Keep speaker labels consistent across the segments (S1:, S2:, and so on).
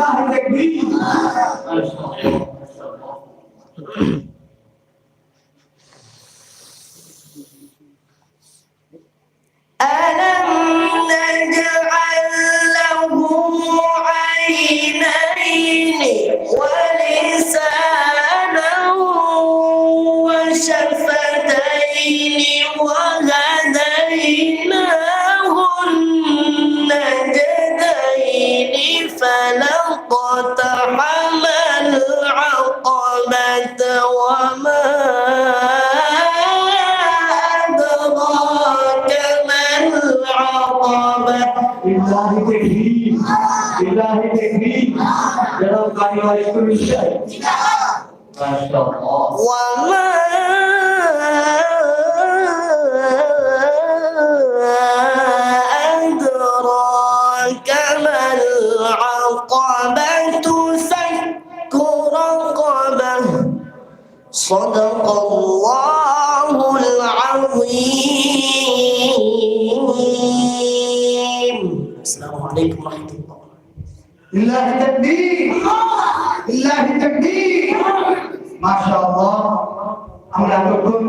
S1: আল্লাহু আকবার وما أدراك ما العقبة؟
S2: تكريم تكريم. يا رب على
S1: كل شيء. ما شاء الله. وما صدق الله العظيم السلام عليكم ورحمة الله
S2: لله تكبير لله تكبير মাশাআল্লাহ আমরা এতক্ষণ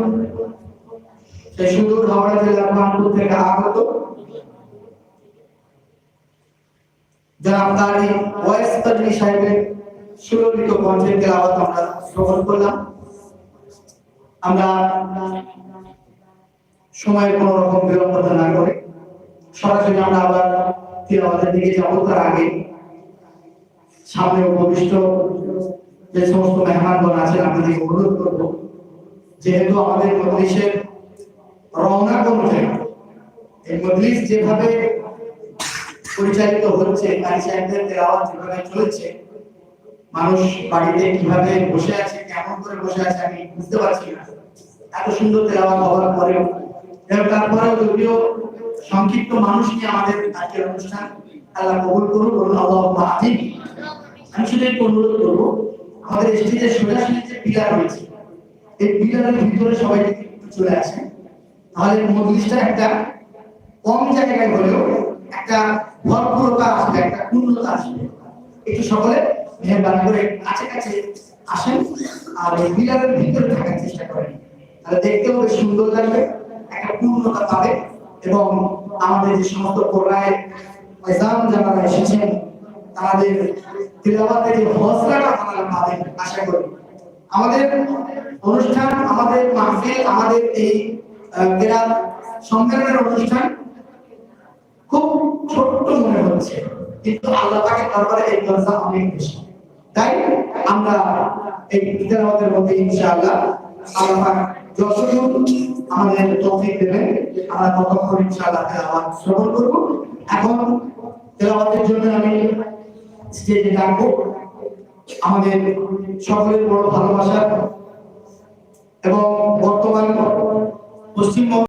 S2: সেই সুদূর হাওড়া জেলার কানপুর থেকে আগত জনাব কারি ওয়াইস কাজী সাহেবের সুললিত কণ্ঠের তেলাওয়াত আমরা শ্রবণ করলাম আমরা সময়ের কোনো রকম বিলম্বতা না করে সরাসরি আমরা আবার তিলাওয়াতের দিকে যাব। তার আগে সামনে উপবিষ্ট যে সমস্ত মেহমানগণ আছেন আপনাদের অনুরোধ করব, যেহেতু আমাদের মজলিসের রওনা জায়গা এই মজলিস যেভাবে পরিচালিত হচ্ছে কারি সাহেবদের তেলাওয়াত যেভাবে চলেছে, মানুষ বাড়িতে কীভাবে বসে আছে, কেমন করে বসে আছে আমি বুঝতে পারছি না। এত সুন্দর তেলাওয়াত হওয়ার পরেও তারপরেও যদিও সংক্ষিপ্ত মানুষ নিয়ে আমাদের আজকের অনুষ্ঠান আল্লাহ কবুল করুন বলুন আল্লাহ আমি শুধু একটু অনুরোধ করব, আমাদের স্টেজে সোজাসুজি যে পিলার রয়েছে, এই পিলারের ভিতরে সবাই চলে আসে, তাহলে মজলিসটা একটা কম জায়গায় হলেও একটা ভরপুরতা আসবে, একটা পূর্ণতা আসবে। একটু সকলে মেহরবানি করে কাছে কাছে আসেন, আর এই পিলারের ভিতরে থাকার চেষ্টা করেন। তাহলে দেখতেও বেশ সুন্দর লাগবে, একটা পূর্ণতা পাবে এবং আমাদের যে সমস্ত কোরআনের এজাম যারা এসেছেন, তাদের তিলাওয়াতে যে হসলাটা আপনারা পাবেন, আশা করি। আমাদের অনুষ্ঠান, আমাদের মাহফিল, আমাদের এই কেরাত সম্মেলনের অনুষ্ঠান খুব ছোট্ট মনে হচ্ছে, কিন্তু আল্লাহ পাকের দরবারে এই দরজা অনেক বেশি। তাই আমরা এই তেলাওয়াতের মধ্যে ইনশাআল্লাহ আল্লাহ পাক আমাদের আমরা শ্রবণ এখন জন্য আমি স্টেজে ডাকবো আমাদের সকলের বড় ভালোবাসা এবং বর্তমান পশ্চিমবঙ্গ